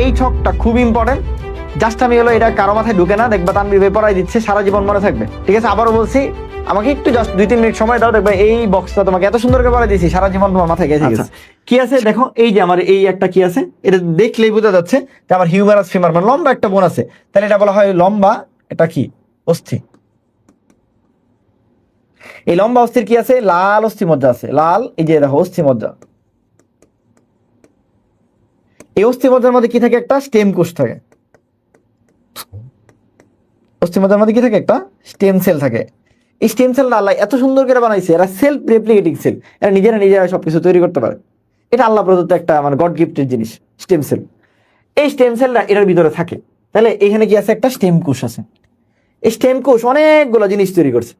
এই ছকটা খুব important just আমি হলো এটা কারও মাথায় ঢুকে না দেখবা তানবির ভাই পড়াই দিচ্ছে সারা জীবন মনে থাকবে। ঠিক আছে আবারও বলছি আমাকে একটু জাস্ট দুই তিন মিনিট সময় দাও দেখবে এই বক্সটা তোমাকে এত সুন্দর করে পড়াই দিয়েছি সারা জীবন তোমার মাথায় গেছে। আচ্ছা। গেছে কি আছে? দেখো এই যে আমার এই একটা কি আছে? এটা দেখলেই বোঝা যাচ্ছে যে আমার হিউমারাস ফিমার মানে লম্বা একটা বোন আছে। তাহলে এটা বলা হয় লম্বা এটা কি? অস্থি। এই লম্বা অস্থির কি আছে? লাল অস্থি মজ্জা আছে। লাল এই যে দেখো অস্থি মজ্জা এই অস্থি মজ্জার মধ্যে কি থাকে একটা? স্টেম কোষ থাকে। অস্থি মজ্জার মধ্যে কি থাকে একটা? স্টেম সেল থাকে। এই স্টেম সেলটা আল্লাহ এত সুন্দর করে বানাইছে, এরা সেলফ রেপ্লিকেটিং সেল এরা নিজেরা নিজেরা সবকিছু তৈরি করতে পারে। এটা আল্লাহ প্রদত্ত একটা মানে গড গিফটের জিনিস, স্টেম সেল। এই স্টেম সেলটা এটার ভিতরে থাকে। তাহলে এখানে কি আছে একটা? স্টেম কোষ আছে। এই স্টেম কোষ অনেকগুলো জিনিস তৈরি করছে।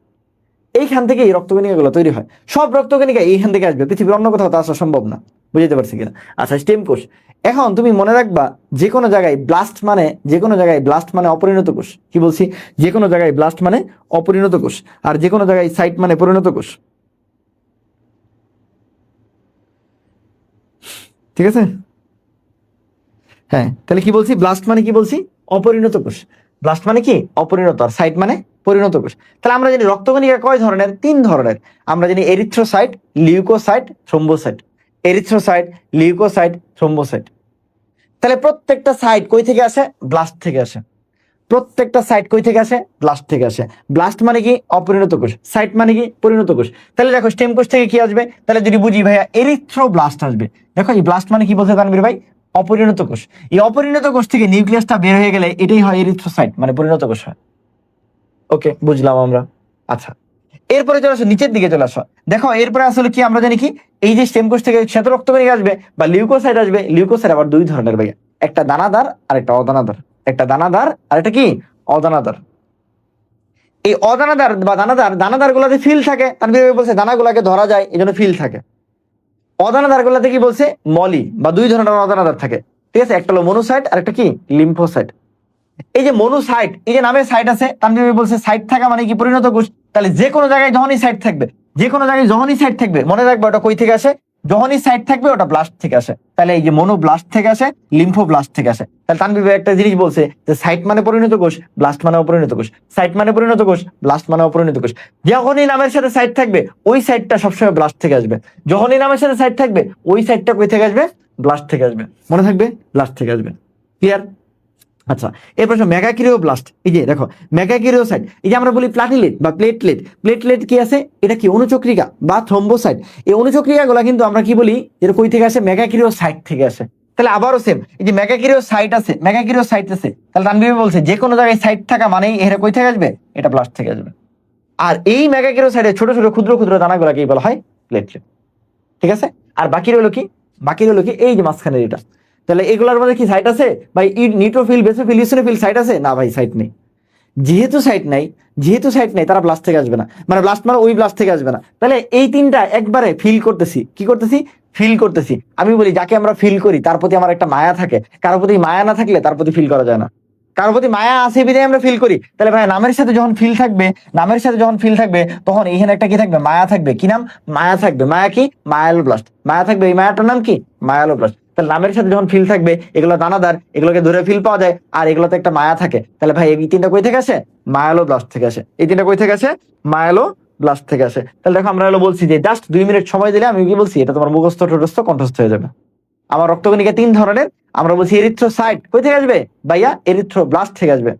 এইখান থেকে এই রক্তকণিকাগুলো তৈরি হয়। সব রক্তকণিকা এইখান থেকে আসবে। পৃথিবীর অন্য কোথাও তো আসা সম্ভব না। বুঝতে পারছি কিনা? আচ্ছা স্টেম কোষ। এখন তুমি মনে রাখবা যে কোনো জায়গায় ব্লাস্ট মানে যে কোনো জায়গায় ব্লাস্ট মানে অপরিণত কোষ। কি বলছি? যে কোনো জায়গায় ব্লাস্ট মানে অপরিণত কোষ, আর যে কোনো জায়গায় সাইট মানে পরিণত কোষ। ঠিক আছে? হ্যাঁ তাহলে কি বলছি? ব্লাস্ট মানে কি বলছি? অপরিণত কোষ। ব্লাস্ট মানে কি? অপরিণত, আর সাইট মানে পরিণত কোষ। তাহলে আমরা জানি রক্তকণিকা কয় ধরনের? তিন ধরনের। আমরা জানি erythrocyte leucocyte thrombocyte erythrocyte leucocyte thrombocyte তাহলে প্রত্যেকটা সাইট কই থেকে আসে? ব্লাস্ট থেকে আসে। প্রত্যেকটা সাইট কই থেকে আসে? ব্লাস্ট থেকে আসে। ব্লাস্ট মানে কি? অপরিণত কোষ। সাইট মানে কি? পরিণত কোষ। তাহলে দেখো স্টেম কোষ থেকে কি আসবে? তাহলে যদি বুঝি ভাইয়া এরিথ্রো ব্লাস্ট আসবে। দেখো, এই ব্লাস্ট মানে কি বলছে তানবীর ভাই? অপরিণত কোষ। এই অপরিণত কোষ থেকে নিউক্লিয়াসটা বের হয়ে গেলে এটাই হয় এরিথ্রোসাইট মানে পরিণত কোষ হয়। ওকে বুঝলাম আমরা। আচ্ছা। এরপরে চলে আসো, নিচের দিকে চলে আসো। দেখো, এরপরে আসলে কি আমরা জানি কি? এই যে স্টেম কোষ থেকে শ্বেত রক্তকণিকা আসবে বা লিউকোসাইট আসবে। লিউকোসাইট আবার দুই ধরনের ভাইয়া একটা দানাদার আর একটা অদানাদার। একটা দানাদার আর একটা কি? অদানাদার। এই অদানাদার বা দানাদার দানাদার গুলাতে ফিল থাকে। তানভীর ভাই বলছে দানাগুলাকে ধরা যায় এই জন্য ফিল থাকে। অদানাদার গুলাতে কি বলছে? মলি বা দুই ধরনের অদানাদার থাকে। ঠিক আছে? একটা হলো মনোসাইট আর একটা কি? লিম্ফোসাইট এই যে মনোসাইট এই যে নামে সাইট আছে তানভীর ভাই বলছে সাইট থাকা মানে কি? পরিণত কোষ। তাহলে যে কোনো জায়গায় যখনই সাইড থাকবে, যে কোনো জায়গায় যখনই সাইড থাকবে, মনে রাখবে ওটা কই থেকে আসে? যখনই সাইড থাকবে ওটা ব্লাস্ট থেকে আসে। তাহলে এই যে মনো ব্লাস্ট থেকে আসে লিম্ফো ব্লাস্ট থেকে আসে। তাহলে ভাই একটা জিনিস বলছে যে সাইট মানে পরিণত কোষ ব্লাস্ট মানে অপরিণত কোষ। সাইট মানে পরিণত কোষ ব্লাস্ট মানে অপরিণত কোষ। যখনই নামের সাথে সাইট থাকবে, ওই সাইটটা সবসময় ব্লাস্ট থেকে আসবে। যখনই নামের সাথে সাইট থাকবে, ওই সাইটটা কই থেকে আসবে? ব্লাস্ট থেকে আসবে। মনে থাকবে? ব্লাস্ট থেকে আসবে। ক্লিয়ার আচ্ছা এরপর মেগাকিরিও ব্লাস্ট এই যে, দেখো, মেগাকিরিও সাইট এই যে আমরা বলি প্লাটিলেট বা প্লেটলেট প্লেটলেট কি আছে? এটা কি অনুচক্রিকা বা থ্রম্বোসাইট এই অনুচক্রিকা গুলা কিন্তু আমরা কি বলি? যেটা কই থেকে আসে? মেগাকিরিও সাইট থেকে আসে। তাহলে আবারও সেম এই যে মেগাকিরিও সাইট আছে, মেগাকিরিও সাইট আছে, তাহলে তানবির বলছে যে কোনো জায়গায় সাইট থাকা মানেই এটা কই থেকে আসবে? এটা ব্লাস্ট থেকে আসবে। আর এই মেগাকিরিও সাইডে ছোট ছোট, ক্ষুদ্র ক্ষুদ্র দানাগুলাকেই বলা হয় প্লেটলেট ঠিক আছে? আর বাকি রইল কি? বাকি রইল কি? এই যে মাঝখানের এটা তাহলে এগুলোর মধ্যে কি সাইট আছে? ভাই নিউট্রোফিল বেসোফিল ইউসিনোফিল সাইট আছে? না ভাই সাইট নেই। যেহেতু সাইট নাই, যেহেতু সাইট নেই, তারা ব্লাস্ট থেকে আসবে না। মানে ব্লাস্ট মানে ওই ব্লাস্ট থেকে আসবে না। তাহলে এই তিনটা একবারে ফিল করতেছি। কি করতেছি? ফিল করতেছি। আমি বলি, যাকে আমরা ফিল করি, তার প্রতি আমার একটা মায়া থাকে। কারোর প্রতি মায়া না থাকলে তার প্রতি ফিল করা যায় না। কারোর প্রতি মায়া আছে বিধায় আমরা ফিল করি। তাহলে ভাই, নামের সাথে যখন ফিল থাকবে, নামের সাথে যখন ফিল থাকবে, তখন এইখানে একটা কি থাকবে? মায়া থাকবে। কি নাম? মায়া থাকবে। মায়া কি? মায়ালো ব্লাস্ট মায়া থাকবে এই মায়াটার নাম কি? মায়ালো ব্লাস্ট তাহলে নামের সাথে যখন ফিল থাকবে, এগুলো দানাদার, এগুলোকে ধরে ফিল পাওয়া যায়, আর এগুলোতে একটা মায়া থাকে। তাহলে ভাই, এই তিনটা কই থেকে আসে? মায়ালো ব্লাস্ট থেকে আসে। এই তিনটা কই থেকে আসে? মায়ালো ব্লাস্ট থেকে আসে। তাহলে দেখো, আমরা হলো বলছি যে জাস্ট দুই মিনিট সময় দিলে আমি কি বলছি, এটা তোমার মুখস্থ ঠোটস্থ কণ্ঠস্থ হয়ে যাবে। আমার রক্তকণিকা তিন ধরনের, আমরা বলছি এরিথ্রোসাইট কই থেকে আসবে? ভাইয়া এরিথ্রো ব্লাস্ট থেকে আসবে।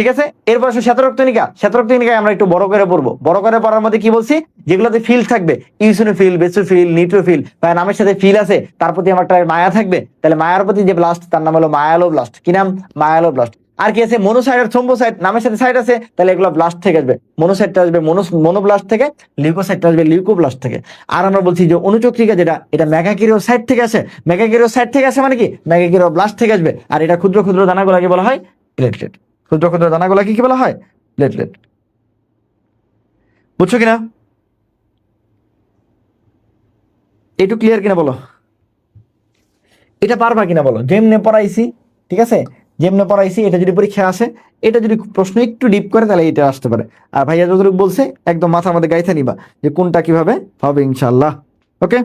ঠিক আছে? এরপর আসে শ্বেতরক্তনিকা শ্বেতরক্তনিকায় আমরা একটু বড় করে পড়ব। বড় করে পড়ার মধ্যে কি বলছি? যেগুলোতে ফিল থাকবে ইউসিনোফিল বেসোফিল নিউট্রোফিল বা নামের সাথে ফিল আছে, তার প্রতি আমার একটা মায়া থাকবে। তাহলে মায়ার প্রতি যে ব্লাস্ট তার নাম হলো মায়ালো ব্লাস্ট কি নাম? মায়ালো ব্লাস্ট আর কি আছে? মনোসাইড আর থ্রোম্বোসাইট নামের সাথে সাইড আছে, তাহলে এগুলো ব্লাস্ট থেকে আসবে। মনোসাইটটা আসবে মনো মনোব্লাস্ট থেকে লিউকোসাইটটা আসবে লিউকোব্লাস্ট থেকে। আর আমরা বলছি যে অনুচক্রিকা যেটা, এটা মেগাকিরো সাইড থেকে আসে। সাইড থেকে আসে মানে কি? মেগাকিরো ব্লাস্ট থেকে আসবে। আর এটা ক্ষুদ্র ক্ষুদ্র দানাগুলোকে বলা হয় প্লেটলেট ক্ষুদ্র দানাগুলো কি কি বলা হয়? প্লেটলেট বুঝছ কিনা? একটু ক্লিয়ার কিনা বলো? এটা পারবা কিনা বলো? যেমনে পড়াইছি, ঠিক আছে? যেমনে পড়াইছি, এটা যদি পরীক্ষা আসে, এটা যদি প্রশ্ন একটু ডিপ করে, তাহলে এটা আসতে পারে। আর ভাইয়া যতটুকু বলছে, একদম মাথার মধ্যে গাইতে নিবা যে কোনটা কীভাবে হবে ইনশাল্লাহ ওকে